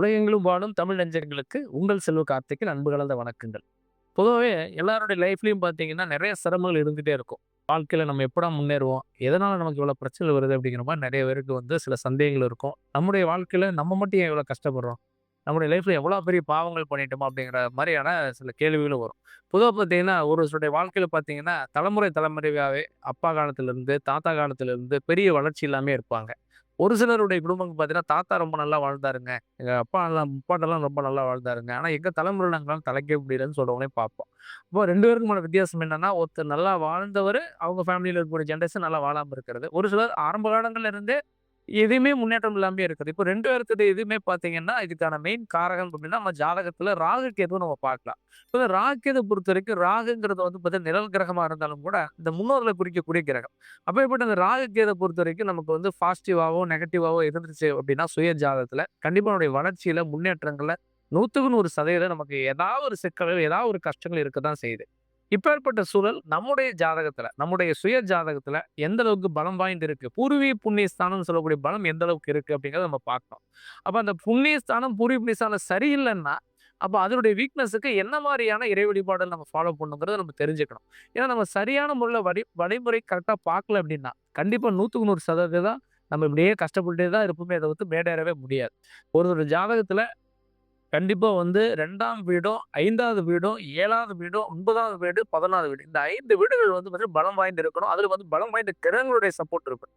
உலகெங்கிலும் வாழும் தமிழ் நெஞ்சங்களுக்கு உங்கள் செல்வ கார்த்திக்கின் அன்பு கலந்த வணக்கங்கள். பொதுவாகவே எல்லாருடைய லைஃப்லையும் பார்த்தீங்கன்னா நிறைய சிரமங்கள் இருந்துகிட்டே இருக்கும். வாழ்க்கையில் நம்ம எப்படா முன்னேறுவோம்? எதனால் நமக்கு இவ்வளோ பிரச்சனை வருது அப்படிங்கிற மாதிரி நிறைய பேருக்கு வந்து சில சந்தேகங்கள் இருக்கும். நம்முடைய வாழ்க்கையில் நம்ம மட்டும் ஏன் இவ்வளோ கஷ்டப்படுறோம்? நம்முடைய லைஃப்பில் எவ்வளோ பெரிய பாவங்கள் பண்ணிட்டோமா அப்படிங்கிற மாதிரியான சில கேள்விகளும் வரும். பொதுவாக பார்த்தீங்கன்னா ஒரு சிலருடைய வாழ்க்கையில் பார்த்தீங்கன்னா தலைமுறை தலைமுறையாகவே அப்பா காலத்திலேருந்து தாத்தா காலத்திலேருந்து பெரிய வளர்ச்சி இல்லாமல் இருப்பாங்க. ஒரு சிலருடைய குடும்பங்கள் பார்த்தீங்கன்னா தாத்தா ரொம்ப நல்லா வாழ்ந்தாருங்க. எங்கள் அப்பா நல்லா முப்பாட்டெல்லாம் ரொம்ப நல்லா வாழ்ந்தாருங்க. ஆனால் எங்கள் தலைமுறை நாங்களாம் தலைக்க முடியலன்னு சொல்கிறவங்களே பார்ப்போம் இப்போ ரெண்டு பேருக்குமான வித்தியாசம் என்னன்னா ஒருத்தர் நல்லா வாழ்ந்தவர் அவங்க ஃபேமிலியில் இருக்கக்கூடிய ஜென்ரேஷன் நல்லா வாழாமல் இருக்கிறது. ஒரு சிலர் ஆரம்ப காலங்கள்ல இருந்தே எதுவுமே முன்னேற்றம் இல்லாமயே இருக்குது. இப்போ ரெண்டு பேர்த்துட்டு எதுவுமே பார்த்தீங்கன்னா இதுக்கான மெயின் காரகம் அப்படின்னா நம்ம ஜாதகத்தில் ராகு கேதுவும் நம்ம பார்க்கலாம். இப்போ ராகு கேது பொறுத்த வரைக்கும் ராகுங்கிறது வந்து பார்த்தீங்கன்னா நிழல் கிரகமாக இருந்தாலும் கூட இந்த முன்னோர்களை குறிக்கக்கூடிய கிரகம். அப்பேற்பட்ட அந்த ராகு கேதை பொறுத்த வரைக்கும் நமக்கு வந்து பாசிட்டிவாகவோ நெகட்டிவாகவோ இருந்துச்சு அப்படின்னா சுய ஜாதகத்தில் கண்டிப்பாக நம்முடைய வளர்ச்சியில் முன்னேற்றங்களில் நூற்றுக்கு நூறு சதவீதம் நமக்கு ஏதாவது ஒரு சிக்கல்கள் ஏதாவது ஒரு கஷ்டங்கள் இருக்க தான் செய்யுது. இப்பேற்பட்ட சூழல் நம்முடைய ஜாதகத்துல நம்முடைய சுய ஜாதகத்துல எந்த அளவுக்கு பலம் வாய்ந்து இருக்கு? பூர்வீக புண்ணியஸ்தானம் சொல்லக்கூடிய பலம் எந்த அளவுக்கு இருக்கு அப்படிங்கிறத நம்ம பார்க்கணும். அப்ப அந்த புண்ணியஸ்தானம் பூர்வீக புண்ணியஸ்தானம் சரியில்லைன்னா அப்போ அதனுடைய வீக்னஸுக்கு என்ன மாதிரியான இறை வழிபாடுகள் நம்ம ஃபாலோ பண்ணுங்கிறத நம்ம தெரிஞ்சுக்கணும். ஏன்னா நம்ம சரியான முறையில் வழி வழிமுறை கரெக்டாக பார்க்கல அப்படின்னா கண்டிப்பாக நூற்றுக்கு நூறு சதவீதம் நம்ம இப்படியே கஷ்டப்பட்டுட்டே தான் இருப்போமே அதை வந்து மேடேறவே முடியாது. ஒரு ஒரு ஜாதகத்தில் கண்டிப்பாக வந்து ரெண்டாம் வீடும், ஐந்தாவது வீடும், ஏழாவது வீடும், ஒன்பதாவது வீடு, 11வது வீடு. இந்த ஐந்து வீடுகள் வந்து பார்த்தீங்கன்னா பலம் வாய்ந்து இருக்கணும். அதில் வந்து பலம் வாய்ந்த கிரகங்களுடைய சப்போர்ட் இருக்கும்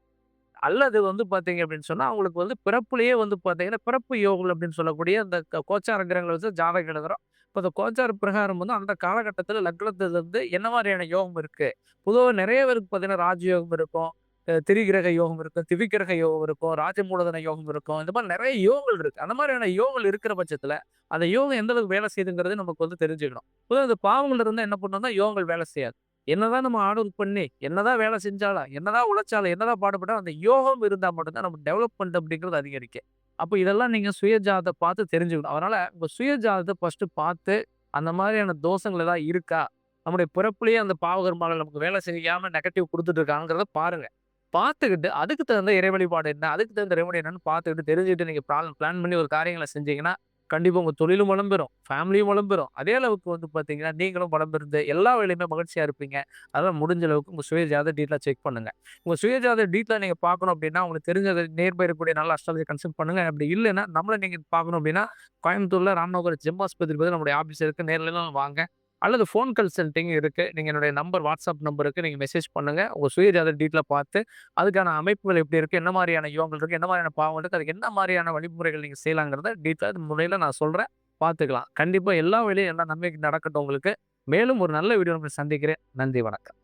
அல்லது வந்து பார்த்தீங்க அப்படின்னு சொன்னால் அவங்களுக்கு வந்து பிறப்புலேயே வந்து பார்த்தீங்கன்னா, பிறப்பு யோகம் அப்படின்னு சொல்லக்கூடிய அந்த கோச்சார கிரகங்களை வச்சு ஜாதகம் எழுதுகிறோம் இப்போ இந்த கோச்சார பிரகாரம் வந்து அந்த காலகட்டத்தில் லக்னத்துலேருந்து என்ன மாதிரியான யோகம் இருக்குது பொதுவாக நிறைய பேருக்கு பார்த்தீங்கன்னா, ராஜயோகம் இருக்கும். திரிகிரக யோகம் இருக்கும், திவிக்கிரக யோகம் இருக்கும், ராஜமூலதன யோகம் இருக்கும். இந்த மாதிரி நிறைய யோகங்கள் இருக்கு. அந்த மாதிரியான யோகங்கள் இருக்கிற பட்சத்துல, அந்த யோகம் எந்த அளவுக்கு வேலை செய்யுதுங்கிறது நமக்கு வந்து தெரிஞ்சுக்கணும். பொதுவா அந்த பாவங்கள் இருந்தால் என்ன பண்ணணும்னா யோகங்கள் வேலை செய்யாது. என்னதான் நம்ம ஹார்ட் பண்ணி, என்னதான் வேலை செஞ்சாலும், என்னதான் உழைச்சாலும், என்னதான் பாடுபட்டாலும், அந்த யோகம் இருந்தால் மட்டும்தான் நம்ம டெவலப்மெண்ட் அப்படிங்கிறது அதிகரிக்கும். அப்போ இதெல்லாம் நீங்கள் சுயஜாதத்தை பார்த்து தெரிஞ்சுக்கணும். அதனால உங்க சுயஜாதத்தை ஃபஸ்ட்டு பார்த்து, அந்த மாதிரியான தோஷங்கள் ஏதாவது இருக்கா? நம்முடைய பிறப்புலேயே அந்த பாவகர்மாவில் நமக்கு வேலை செய்யாமல் நெகட்டிவ் கொடுத்துட்டு இருக்காங்கிறத பாருங்கள் பார்த்துக்கிட்டு, அதுக்கு தகுந்த இறைவழிபாடு என்ன? அதுக்கு தகுந்த ரெமெடி என்னன்னு பார்த்துக்கிட்டு, தெரிஞ்சுக்கிட்டு நீங்கள் ப்ளான் பிளான் பண்ணி ஒரு காரியங்களை செஞ்சீங்கன்னா, கண்டிப்பாக உங்கள் தொழிலும் வளம்பெறும் ஃபேமிலியும் வளம்பெறும் அதே அளவுக்கு வந்து பார்த்தீங்கன்னா, நீங்களும் வளம் எல்லா வேலையுமே மகிழ்ச்சியாக இருப்பீங்க. அதெல்லாம் முடிஞ்ச அளவுக்கு உங்கள் சுயஜாத டீட்டெயிலாக செக் பண்ணுங்கள் உங்கள் சுயஜாத ஜாதக நீங்கள் பார்க்கணும் அப்படின்னா, உங்களுக்கு தெரிஞ்சது நேர்பை இருக்கக்கூடிய நல்ல அஸ்ட்ராலஜி கன்சல்ட் பண்ணுங்கள் அப்படி இல்லைன்னா நம்மளை நீங்கள் பார்க்கணும் அப்படின்னா, கோயம்புத்தூரில் ராமநாதபுரம் ஜெம் ஆஸ்பத்திரி பற்றி நம்முடைய ஆஃபீஸ் இருக்குது நேரில் வாங்க. அல்லது ஃபோன் கன்சல்ட்டிங் இருக்குது நீங்கள் என்னுடைய நம்பர் வாட்ஸ்அப் நம்பருக்கு நீங்கள் மெசேஜ் பண்ணுங்கள் உங்கள் சுய ஜாதக பார்த்து, அதுக்கான அமைப்புகள் எப்படி இருக்குது என்ன மாதிரியான யோகங்கள் இருக்குது என்ன மாதிரியான பாவங்கள் இருக்குது அதுக்கு என்ன மாதிரியான வழிமுறைகள் நீங்கள் செய்யலாங்கிறத டீட்டெயில் முறையில் நான் சொல்கிறேன் பார்த்துக்கலாம். கண்டிப்பாக எல்லா வேலையும் எல்லா நன்மைக்கு நடக்கட்டும் உங்களுக்கு. மேலும் ஒரு நல்ல வீடியோ சந்திக்கிறேன். நன்றி, வணக்கம்.